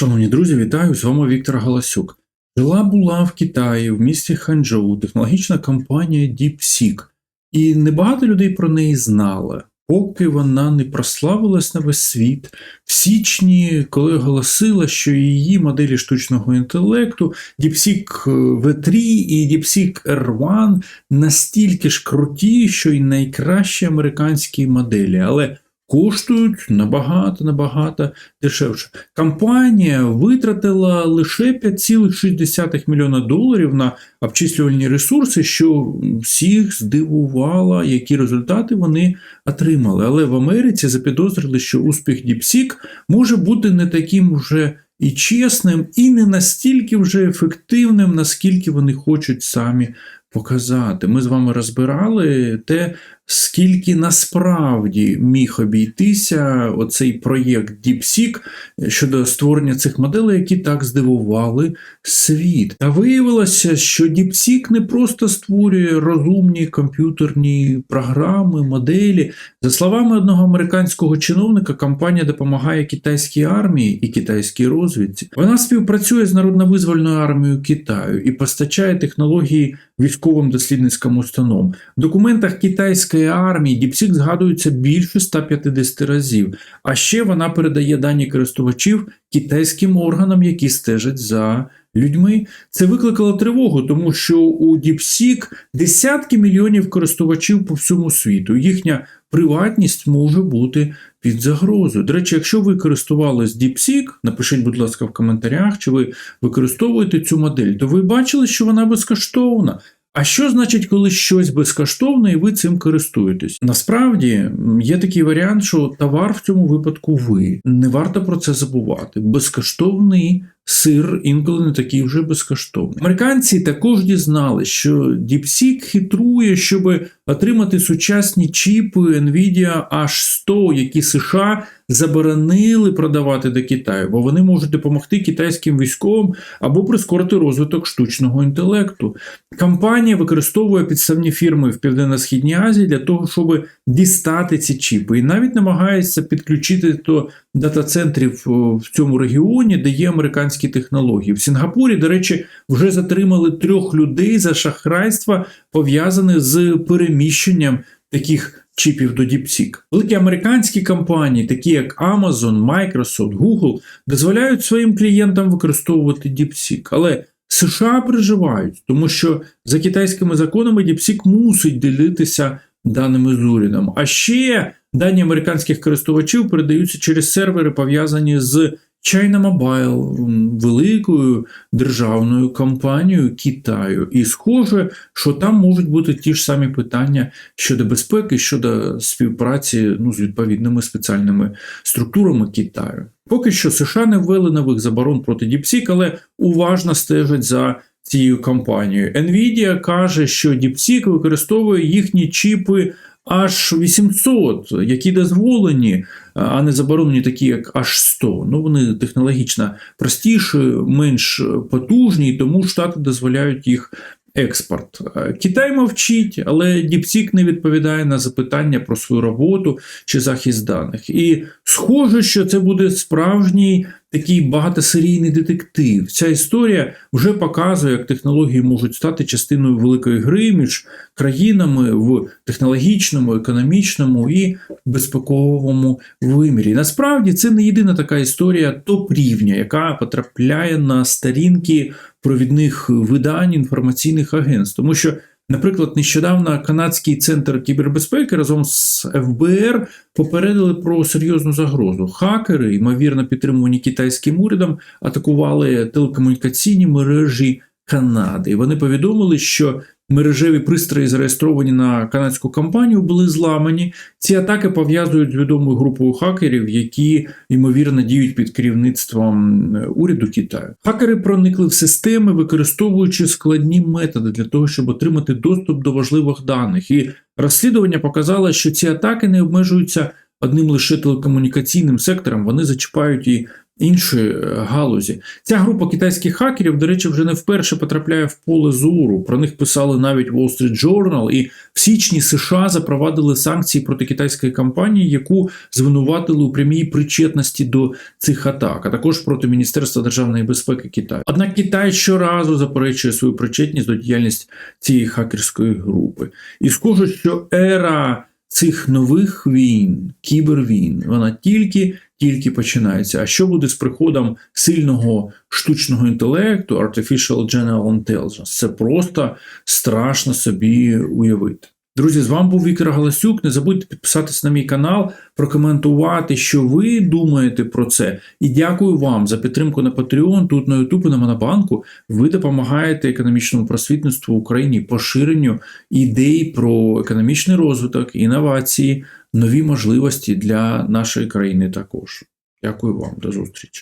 Шановні друзі, вітаю! З вами Віктор Галасюк. Жила була в Китаї, в місті Ханчжоу, технологічна компанія DeepSeek, і небагато людей про неї знали, поки вона не прославилась на весь світ. В січні, коли оголосила, що її моделі штучного інтелекту DeepSeek V3 і DeepSeek R1 настільки ж круті, що й найкращі американські моделі. Але коштують набагато набагато дешевше. Компанія витратила лише 5,6 мільйона доларів на обчислювальні ресурси, що всіх здивувало, які результати вони отримали. Але в Америці запідозрили, що успіх DeepSeek може бути не таким вже і чесним, і не настільки вже ефективним, наскільки вони хочуть самі показати. Ми з вами розбирали те, скільки насправді міг обійтися оцей проєкт DeepSeek щодо створення цих моделей, які так здивували світ. Та виявилося, що DeepSeek не просто створює розумні комп'ютерні програми, моделі. За словами одного американського чиновника, компанія допомагає китайській армії і китайській розвідці. Вона співпрацює з народно-визвольною армією Китаю і постачає технології військовим дослідницьким установам. В документах китайської армії DeepSeek згадується більше 150 разів. А ще вона передає дані користувачів китайським органам, які стежать за людьми. Це викликало тривогу, тому що у DeepSeek десятки мільйонів користувачів по всьому світу. Їхня приватність може бути під загрозою. До речі, якщо ви користувались DeepSeek, напишіть, будь ласка, в коментарях, чи ви використовуєте цю модель, то ви бачили, що вона безкоштовна. А що значить, коли щось безкоштовне і ви цим користуєтесь? Насправді є такий варіант, що товар в цьому випадку ви. Не варто про це забувати. Безкоштовний сир інколи не такий вже безкоштовний. Американці також дізнали, що DeepSeek хитрує, щоб отримати сучасні чіпи Nvidia H100, які США заборонили продавати до Китаю, бо вони можуть допомогти китайським військовим або прискорити розвиток штучного інтелекту. Компанія використовує підставні фірми в Південно-Східній Азії для того, щоб дістати ці чіпи, і навіть намагається підключити до дата-центрів в цьому регіоні, де є американські технології. В Сінгапурі, до речі, вже затримали трьох людей за шахрайства, пов'язане з переміщенням таких чіпів до DeepSeek. Великі американські компанії, такі як Amazon, Microsoft, Google, дозволяють своїм клієнтам використовувати DeepSeek. Але США переживають, тому що за китайськими законами DeepSeek мусить ділитися даними з урядом. А ще дані американських користувачів передаються через сервери, пов'язані з China Mobile, великою державною компанією Китаю. І схоже, що там можуть бути ті ж самі питання щодо безпеки, щодо співпраці ну, з відповідними спеціальними структурами Китаю. Поки що США не ввели нових заборон проти DeepSeek, але уважно стежать за цією компанією. Nvidia каже, що DeepSeek використовує їхні чіпи аж 800, які дозволені, а не заборонені, такі як аж 100. Ну вони технологічно простіші, менш потужні, тому штати дозволяють їх. Експорт. Китай мовчить, але DeepSeek не відповідає на запитання про свою роботу чи захист даних. І схоже, що це буде справжній такий багатосерійний детектив. Ця історія вже показує, як технології можуть стати частиною великої гри між країнами в технологічному, економічному і безпековому вимірі. Насправді це не єдина така історія топ-рівня, яка потрапляє на сторінки провідних видань інформаційних агентств, тому що. Наприклад, нещодавно канадський центр кібербезпеки разом з ФБР попередили про серйозну загрозу. Хакери, ймовірно, підтримувані китайським урядом, атакували телекомунікаційні мережі Канади. Вони повідомили, що мережеві пристрої, зареєстровані на канадську компанію, були зламані. Ці атаки пов'язують з відомою групою хакерів, які ймовірно діють під керівництвом уряду Китаю. Хакери проникли в системи, використовуючи складні методи для того, щоб отримати доступ до важливих даних. І розслідування показало, що ці атаки не обмежуються одним лише телекомунікаційним сектором. Вони зачіпають і іншої е, галузі. Ця група китайських хакерів, до речі, вже не вперше потрапляє в поле зору. Про них писали навіть Wall Street Journal, і в січні США запровадили санкції проти китайської компанії, яку звинуватили у прямій причетності до цих атак, а також проти Міністерства державної безпеки Китаю. Однак Китай щоразу заперечує свою причетність до діяльності цієї хакерської групи. І схоже, що ера цих нових війн, кібервійн, вона тільки тільки починається. А що буде з приходом сильного штучного інтелекту, Artificial General Intelligence? Це просто страшно собі уявити. Друзі, з вами був Віктор Галасюк. Не забудьте підписатися на мій канал, прокоментувати, що ви думаєте про це. І дякую вам за підтримку на Patreon, тут на YouTube на Монобанку. Ви допомагаєте економічному просвітництву Україні, поширенню ідей про економічний розвиток, інновації, нові можливості для нашої країни також. Дякую вам, до зустрічі.